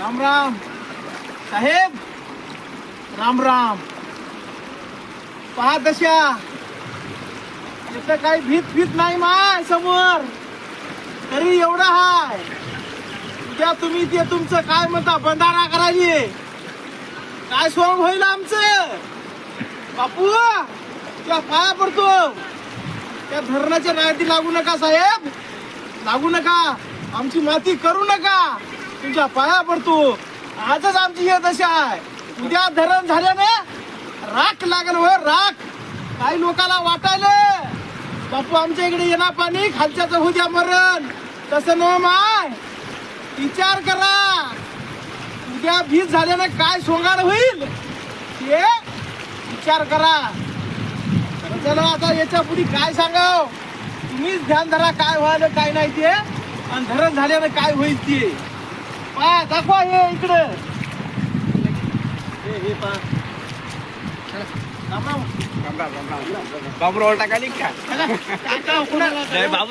राम राम. साहेब राम राम. पहा दशा. इथं काही भीत भीत नाही माय समोर. तरी एवढा हाय. उद्या तुम्ही ते तुमचं काय म्हणता बंधारा करायची. काय स्वरूप होईल आमचं? बापू त्या पाया पडतो. त्या धरणाच्या रायती लागू नका साहेब. लागू नका. आमची माती करू नका. तुझ्या पाया पडतो. आजच आमची हे दशा आहे. उद्या धरण झाल्याने राख लागल हो राख. काही लोकांना वाटायले बापू आमच्या इकडे येणार पाणी खालच्याच होऊ द्या मरण. तसं न माय विचार करा. उद्या भीज झाल्याने काय सोंगाड होईल ते विचार करा. चला आता याच्यापुढे काय सांगाव? तुम्हीच ध्यान धरा काय व्हायला काय नाही ते. आणि धरण झाल्यानं काय होईल ते. पा दाखवा हे इकडं. हे हे पा राम राम. बाबूराव टाकाली का? चला, टाका, कुणाला- बाबू